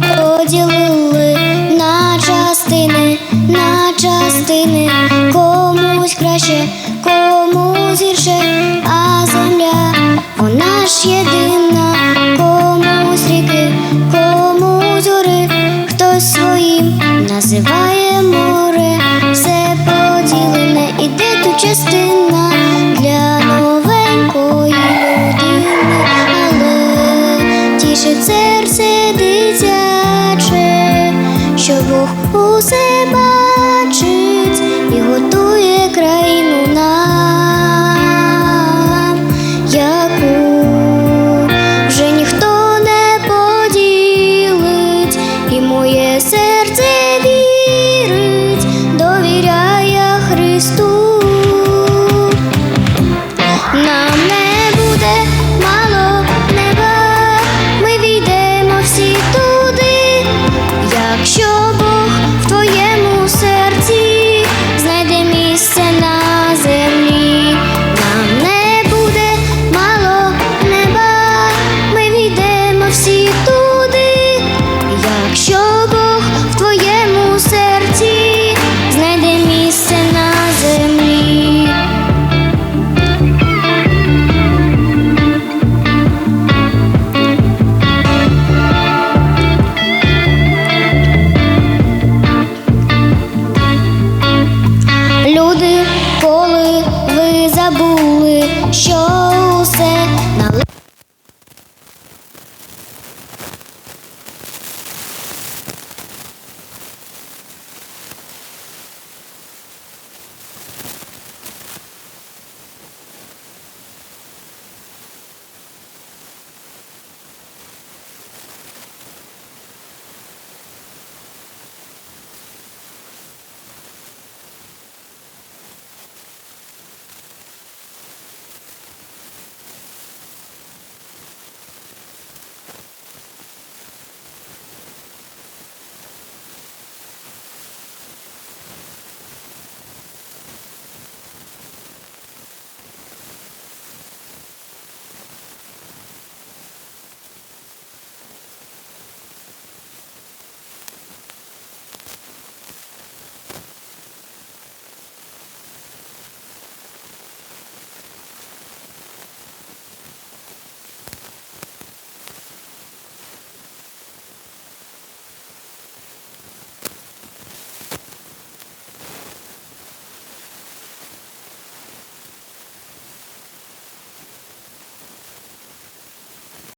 поділили на частини, на частини, комусь краще, комусь гірше, а земля, вона ж єдина, комусь ріки, комусь гори, хтось своїм називаємо. como tú.